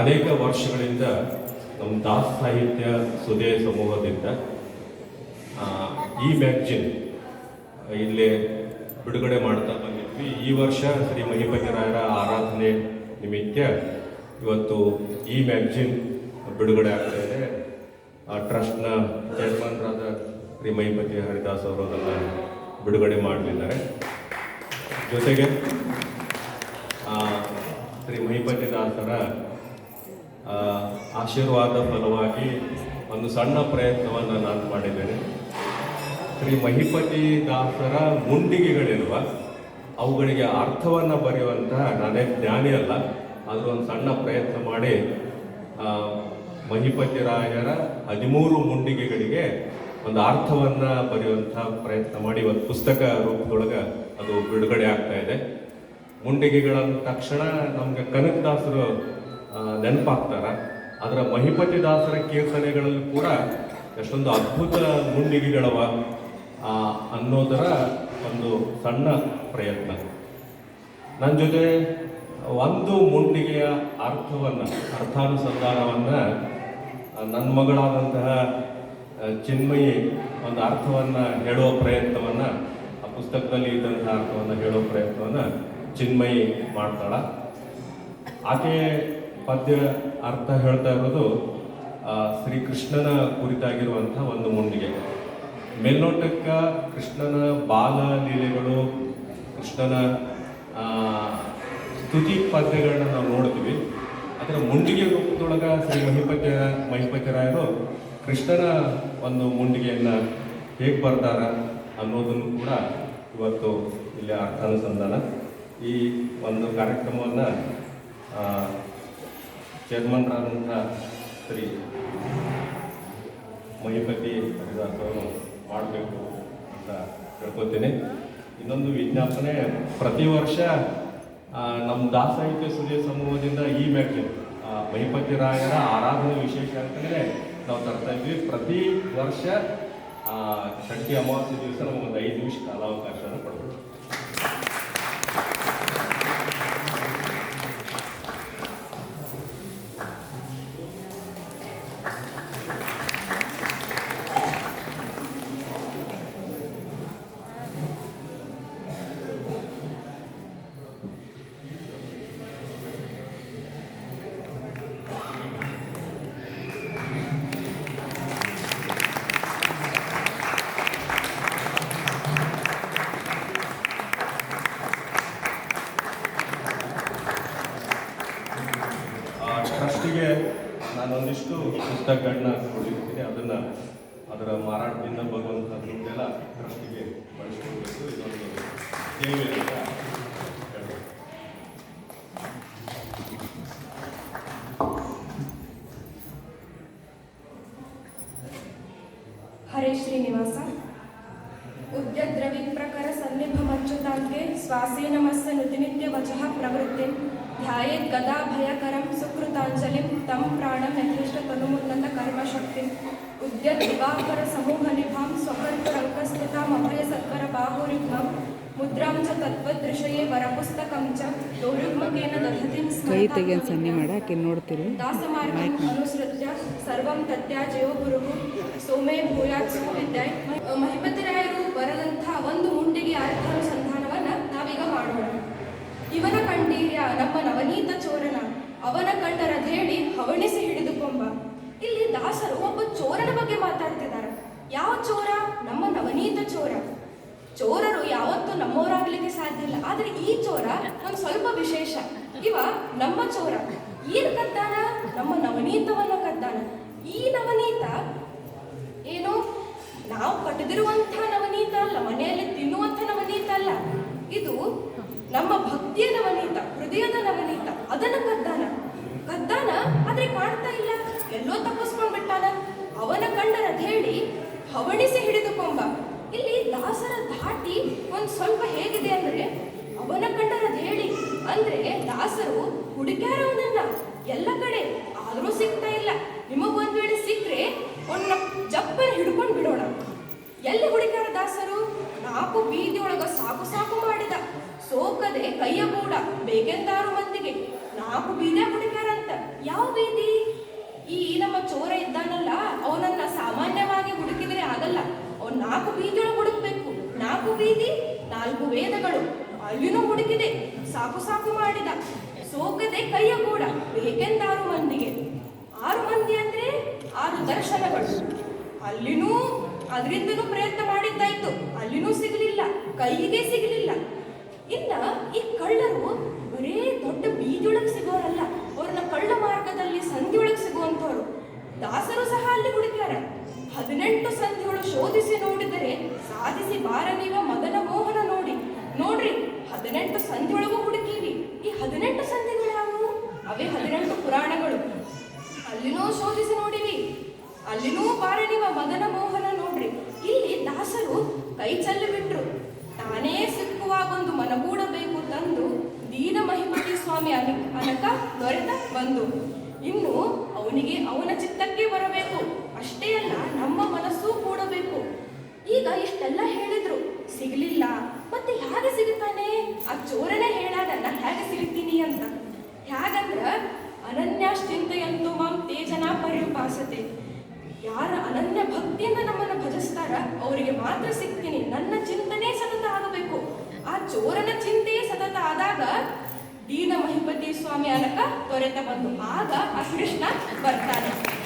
ಅನೇಕ ವರ್ಷಗಳಿಂದ ನಮ್ಮ ದಾಸ ಸಾಹಿತ್ಯ ಸುದೇ ಸಮೂಹದಿಂದ ಈ ಮ್ಯಾಗ್ಜಿನ್, ಇಲ್ಲಿ ಬಿಡುಗಡೆ ಮಾಡ್ತಾ ಬಂದಿದ್ವಿ. ಈ ವರ್ಷ ಶ್ರೀ ಮಹಿಪತಿರಾಯರ ಆರಾಧನೆ ನಿಮಿತ್ತ ಇವತ್ತು ಈ ಮ್ಯಾಗ್ಜಿನ್ ಬಿಡುಗಡೆ ಆಗ್ತಾ ಇದೆ. ಆ ಟ್ರಸ್ಟ್ನ ಚೇರ್ಮನ್ರಾದ ಶ್ರೀ ಮಹಿಪತಿ ಹರಿದಾಸ್ ಅವರು ಅದನ್ನು ಬಿಡುಗಡೆ ಮಾಡಲಿದ್ದಾರೆ. ಜೊತೆಗೆ ಶ್ರೀ ಮಹಿಪತಿ ದಾಸರ ಆಶೀರ್ವಾದ ಫಲವಾಗಿ ಒಂದು ಸಣ್ಣ ಪ್ರಯತ್ನವನ್ನು ನಾನು ಮಾಡಿದ್ದೇನೆ. ಶ್ರೀ ಮಹಿಪತಿ ದಾಸರ ಮುಂಡಿಗೆಗಳಿರುವ ಅವುಗಳಿಗೆ ಅರ್ಥವನ್ನು ಬರೆಯುವಂತಹ ನಾನೇ ಜ್ಞಾನಿ ಅಲ್ಲ, ಆದರೂ ಒಂದು ಸಣ್ಣ ಪ್ರಯತ್ನ ಮಾಡಿ ಮಹಿಪತಿ ರಾಯರ ಹದಿಮೂರು ಮುಂಡಿಗೆಗಳಿಗೆ ಒಂದು ಅರ್ಥವನ್ನು ಬರೆಯುವಂಥ ಪ್ರಯತ್ನ ಮಾಡಿ ಒಂದು ಪುಸ್ತಕ ರೂಪದೊಳಗೆ ಅದು ಬಿಡುಗಡೆ ಆಗ್ತಾ ಇದೆ. ಮುಂಡಿಗೆಗಳಂದ ತಕ್ಷಣ ನಮಗೆ ಕನಕದಾಸರು ನೆನಪಾಗ್ತಾರ. ಅದರ ಮಹಿಪತಿ ದಾಸರ ಕೀರ್ತನೆಗಳಲ್ಲಿ ಕೂಡ ಎಷ್ಟೊಂದು ಅದ್ಭುತ ಮುಂಡಿಗೆಗಳವ ಆ, ಅನ್ನೋದರ ಒಂದು ಸಣ್ಣ ಪ್ರಯತ್ನ. ನನ್ನ ಜೊತೆ ಒಂದು ಮುಂಡಿಗೆಯ ಅರ್ಥವನ್ನು ಅರ್ಥಾನುಸಂಧಾನವನ್ನು ನನ್ನ ಮಗಳಾದಂತಹ ಚಿನ್ಮಯಿ ಒಂದು ಅರ್ಥವನ್ನು ಹೇಳುವ ಪ್ರಯತ್ನವನ್ನು ಆ ಪುಸ್ತಕದಲ್ಲಿ ಇದ್ದಂತಹ ಅರ್ಥವನ್ನು ಹೇಳೋ ಪ್ರಯತ್ನವನ್ನು ಚಿನ್ಮಯಿ ಮಾಡ್ತಾಳ. ಆಕೆ ಪದ್ಯ ಅರ್ಥ ಹೇಳ್ತಾ ಇರೋದು ಶ್ರೀಕೃಷ್ಣನ ಕುರಿತಾಗಿರುವಂಥ ಒಂದು ಮುಂಡಿಗೆ ಮೇಲ್ನೋಟಕ್ಕ ಕೃಷ್ಣನ ಬಾಲ ಲೀಲೆಗಳು, ಕೃಷ್ಣನ ಸ್ತುತಿ ಪದ್ಯಗಳನ್ನ ನಾವು ನೋಡ್ತೀವಿ. ಅದರ ಮುಂಡಿಗೆ ರೂಪದೊಳಗ ಶ್ರೀ ಮಹಿಪತಿ ಮಹಿಪತಿರಾಯರು ಕೃಷ್ಣನ ಒಂದು ಮುಂಡಿಗೆಯನ್ನ ಹೇಗೆ ಬರ್ತಾರ ಅನ್ನೋದನ್ನು ಕೂಡ ಇವತ್ತು ಇಲ್ಲಿ ಅರ್ಥಾನುಸಂಧಾನ. ಈ ಒಂದು ಕಾರ್ಯಕ್ರಮವನ್ನು ಚೇರ್ಮನ್ರಾದಂಥ ಶ್ರೀ ಮಹಿಪತಿ ಹರಿದಾಸವನ್ನು ಮಾಡಬೇಕು ಅಂತ ಹೇಳ್ಕೊತೀನಿ ಇನ್ನೊಂದು ವಿಜ್ಞಾಪನೆ, ಪ್ರತಿ ವರ್ಷ ನಮ್ಮ ದಾಸಾಹಿತ್ಯ ಸುದ್ದಿ ಸಮೂಹದಿಂದ ಈ ಮ್ಯಾಗ್ಜಿನ್ ಮಹಿಪತಿ ರಾಯರ ಆರಾಧನೆ ವಿಶೇಷ ಅಂತಂದರೆ ನಾವು ತರ್ತಾ ಇದ್ವಿ. ಪ್ರತಿ ವರ್ಷ ಷಟ್ಟಿ ಅಮಾವಾಸ್ಯ ದಿವಸ ನಮಗೊಂದು ಐದು ನಿಮಿಷ ಕಾಲಾವಕಾಶವನ್ನು ಕೊಡ್ಬೇಕು. ಪುಸ್ತಕಗಳನ್ನ ಕೊಡಿರ್ತೀನಿ ಅದನ್ನ ಅದರ ಮಾರಾಟದಿಂದ ಬರುವಂಥ ದುಡ್ಡೆಲ್ಲ ಟ್ರಸ್ಟಿಗೆ ಬಳಸ್ಕೊಳ್ಬೇಕು. ಇದೊಂದು ಸೇವೆ. ಹರೇ ಶ್ರೀನಿವಾಸ. ಉದ್ಯದ್ರವಿ ಪ್ರಕಾರ ಸ್ವಾಸೇ ಶ್ವಾಸೇನಮಸ್ಸ ನುತಿನಿತ್ಯ ವಚಃ ಪ್ರವೃತ್ತಿ, ಧ್ಯಾಯೇತ್ ಗದಾ ಭಯಕರಂ ಸುಕೃತಾಂಜಲಿಂ ತಂ ಪ್ರಾಣಂ ಯಥೇಷ್ಟ ತನುಮುನ್ನತ ಕರ್ಮಶಕ್ತಿಂ. ಉದ್ಯತ್ ದಿವಾಕರ ಸಮೂಹ ನಿಭಾಂ ಸ್ವಕರ್ತರಂಕಸ್ಥಿತಾಂ ಅಭಯ ಸತ್ವರ ಬಾಹುರಿಗ್ಮಂ. ಮುದ್ರಾಂ ಚ ತದ್ವದೃಶಯೇ ವರಪುಸ್ತಕಂ ಚ. ದೌರ್ಯುಗ್ಮಕೇನ ದಧತಿಂ ಕೈ ತೆಗೆಯನ್ ಸನ್ನಿ ಮಾಡಕ್ಕೆ ನೋಡ್ತೀರಿ. ದಾಸಮಾರ್ಗಂ ಅನುಸೃತ್ಯ ಸರ್ವಂ ತತ್ಯಾಜಯೋ ಗುರು ಸೋಮೇ ಭೂಯಾತ್ ಸುವಿದ್ಯಾಯ್ ಮಹಿಪತಿರಾಯರು ಬರೆದಂಥ ಒಂದು ಮುಂಡಿಗೆ ಅರ್ಥಾನುಸಂಧಾನವನ್ನ ನಾವೀಗ ಮಾಡೋಣ ಇವನ ಕಂಡೀರ್ಯ ನಮ್ಮ ನವನೀತ ಚೋರನ ಅವನ ಹವಣಿಸಿ ಹಿಡಿದುಕೊಂಬ ಇಲ್ಲಿ ದಾಸರು ಒಬ್ಬ ಚೋರನ ಬಗ್ಗೆ ಮಾತಾಡ್ತಿದ್ದಾರೆ. ಯಾವ ಚೋರ? ನಮ್ಮ ನವನೀತ ಚೋರ. ಚೋರರು ಯಾವತ್ತೂ ನಮ್ಮವರಾಗ್ಲಿಕ್ಕೆ ಸಾಧ್ಯ ಇಲ್ಲ. ಆದ್ರೆ ಈ ಚೋರ ಒಂದು ಸ್ವಲ್ಪ ವಿಶೇಷ. ಇವ ನಮ್ಮ ಚೋರ. ಏನ್ ಕದ್ದಾನ? ನಮ್ಮ ನವನೀತವನ್ನ ಕದ್ದಾನ. ಈ ನವನೀತ ಏನು? ನಾವು ಕಟ್ಟದಿರುವಂತಹ ನವನೀತ ಅಲ್ಲ, ಮನೆಯಲ್ಲಿ ತಿನ್ನುವಂಥ ನವನೀತ ಅಲ್ಲ. ಇದು ನಮ್ಮ ಭಕ್ತಿಯ ನವನೀತ, ಹೃದಯದ ನವನೀತ. ಅದನ್ನ ಕದ್ದ. ಆದ್ರೆ ಕಾಣ್ತಾ ಇಲ್ಲ. ಎಲ್ಲೋ ತಪ್ಪಿಸ್ಕೊಂಡ್ಬಿಟ್ಟಾನ. ಅವನ ಕಂಡರ ಹೇಳಿ ಹವಣಿಸಿ ಹಿಡಿದುಕೊಂಬ ಇಲ್ಲಿ ದಾಸರ ಧಾಟಿ ಒಂದ್ ಸ್ವಲ್ಪ ಹೇಗಿದೆ ಅಂದ್ರೆ, ಅವನ ಕಂಡರ ಹೇಳಿ ಅಂದ್ರೆ ದಾಸರು ಹುಡುಕ್ಯಾರವನನ್ನ. ಎಲ್ಲ ಕಡೆ ಆದ್ರೂ ಸಿಗ್ತಾ ಇಲ್ಲ. ನಿಮಗ್ ಒಂದ್ ವೇಳೆ ಸಿಕ್ಕ್ರೆ ಅವನ್ನ ಜಪ್ಪರ್ ಹಿಡ್ಕೊಂಡ್ ಬಿಡೋಣ. ಎಲ್ಲಿ ಹುಡುಕ್ಯಾರ ದಾಸರು? ನಾಲ್ಕು ಬೀದಿಯೊಳಗ ಸಾಕು ಸಾಕು ಮಾಡಿದ. ಸೋಕದೆ ಕೈಯ ಕೂಡ ಬೇಕೆಂದಾರು ಮಂದಿಗೆ. ನಾಲ್ಕು ಯಾವ ಬೀದಿ ಈ ನಮ್ಮ ಚೋರ ಇದ್ದಾನಲ್ಲ, ಅವನನ್ನ ಸಾಮಾನ್ಯವಾಗಿ ಹುಡುಕಿದ್ರೆ ಆಗಲ್ಲ. ಅವ್ನ ನಾಲ್ಕು ಬೀದಿಯೊಳಗೆ ಹುಡುಕ್ಬೇಕು. ನಾಲ್ಕು ಬೀದಿ ನಾಲ್ಕು ವೇದಗಳು. ಅಲ್ಲಿನೂ ಹುಡುಕಿದೆ. ಸಾಕು ಸಾಕು ಮಾಡಿದ. ಸೋಕದೆ ಕೈಯ ಕೂಡ. ಬೇಕೆಂದಾರು ಮಂದಿಗೆ. ಆರು ಮಂದಿ ಅಂದ್ರೆ ಆರು ದರ್ಶನಗಳು. ಅಲ್ಲಿನೂ, ಅದರಿಂದನೂ ಪ್ರಯತ್ನ ಮಾಡಿದ್ದಾಯ್ತು. ಅಲ್ಲಿನೂ ಸಿಗಲಿಲ್ಲ. ಕೈಗೆ ಸಿಗಲಿಲ್ಲ. ಇನ್ನ ಈ ಕಳ್ಳರು ಬರೇ ದೊಡ್ಡ ಬೀದಿಯೊಳಗೆ ಸಿಗೋರಲ್ಲ. ಅವ್ರನ್ನ ಕಳ್ಳ ಮಾರ್ಗದಲ್ಲಿ ಸಂಧಿಯೊಳಗೆ ಸಿಗುವಂತವ್ರು. ದಾಸರು ಸಹ ಅಲ್ಲಿ ಹುಡುಕ್ಯಾರ. ಹದಿನೆಂಟು ಸಂಧಿಗಳು ಶೋಧಿಸಿ ನೋಡಿದರೆ ಸಾಧಿಸಿ ಬಾರ ನೀವ ಮದನ ಮೋಹನ ನೋಡಿ. ನೋಡ್ರಿ, ಹದಿನೆಂಟು ಸಂಧಿಯೊಳಗೂ ಹುಡುಕೀವಿ. ಈ ಹದಿನೆಂಟು ಸಂಧಿಗಳು ಯಾವುವು ಅವೇ ಹದಿನೆಂಟು ಪುರಾಣಗಳು. ಅಲ್ಲಿನೂ ಶೋಧಿಸಿ ನೋಡಿವಿ ಅಲ್ಲಿನೂ ಬಾರಣಿವ ಮದನ ಮೋಹನ ನೋಡ್ರಿ ಇಲ್ಲಿ ದಾಸರು ಕೈ ಚೆಲ್ಲಿ ಬಿಟ್ರು ತಾನೇ ಸಿಕ್ಕುವಾಗೊಂದು ಮನಗೂಡಬೇಕು ತಂದು ದೀನ ಮಹಿಮತಿ ಸ್ವಾಮಿ ಅನಕ ದೊರೆತ ಬಂದು. ಇನ್ನು ಅವನಿಗೆ ಅವನ ಚಿತ್ತಕ್ಕೆ ಬರಬೇಕು. ಅಷ್ಟೇ ಅಲ್ಲ, ನಮ್ಮ ಮನಸ್ಸು ಕೂಡಬೇಕು. ಈಗ ಇಷ್ಟೆಲ್ಲ ಹೇಳಿದ್ರು. ಸಿಗ್ಲಿಲ್ಲ. ಮತ್ತೆ ಹೇಗೆ ಸಿಗುತ್ತಾನೆ? ಆ ಚೋರನೇ ಹೇಳಾದನ್ನ ಹೇಗೆ ಸಿಗುತ್ತೀನಿ ಅಂತ. ಹೇಗಂದ್ರ, ಅನನ್ಯಾಶ್ಚಿಂತೆಯಂತೂ ಮಾಂ ತೇಜನ ಪರ್ಯುಪಾಸತೆ ಯಾರ ಅನನ್ಯ ಭಕ್ತಿಯಿಂದ ನಮ್ಮನ್ನು ಭಜಿಸ್ತಾರ, ಅವರಿಗೆ ಮಾತ್ರ ಸಿಗ್ತೀನಿ. ನನ್ನ ಚಿಂತನೆ ಸತತ ಆಗಬೇಕು. ಆ ಚೋರನ ಚಿಂತೆಯೇ ಸತತ ಆದಾಗ ದೀನ ಮಹಿಪತಿ ಸ್ವಾಮಿ ಅನಕ ತೊರೆತ ಬಂದು. ಆಗ ಆ ಕೃಷ್ಣ ಬರ್ತಾನೆ.